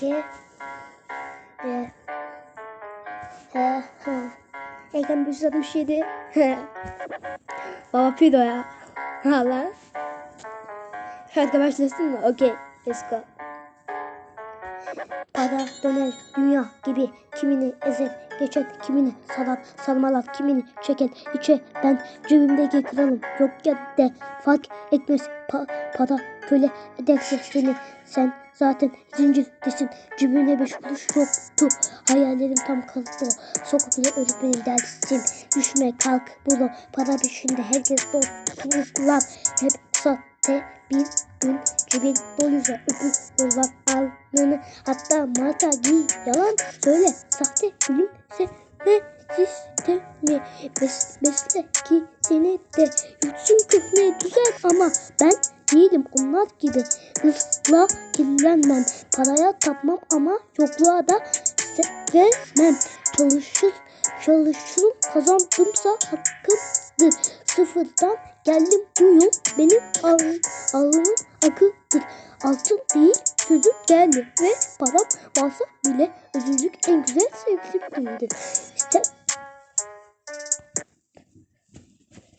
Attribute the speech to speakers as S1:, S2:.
S1: Ye. Ye. He. Ha. Ekran 567. Baba pido ya. Hala. Şarkı başlasın mı? Okey. Let's go. Para döner dünya gibi kimini ezer geçer kimini salar sarmalar kimini çeker içe ben cebimdeki kralım yok ya de fark etmez pa- para köle ederse seni sen zaten zincirdesin cebine beş kuruş yoktu. Hayallerim tam kalktı sokakta öğretmenim dersin düşme kalk bulu para peşinde. Herkes dostluklar hep sahte bir gün cebin doluysa öpüyorlar alnını. Hatta marka giy yalan söyle. Sahte gülümse ve sistemi bes, besle ki seni de. Yutsun köküne düzel ama ben değilim onlar gibi. Hırsla kirlenmem. Paraya tapmam ama yokluğa da sevmem. Çalışır çalışırım. Kazandımsa hakkımdır. Sıfırdan geldim bu yol benim al- alnımın akıdır. Altın değil sözüm geldi ve param varsa bile özürlük en güzel sevgilimdir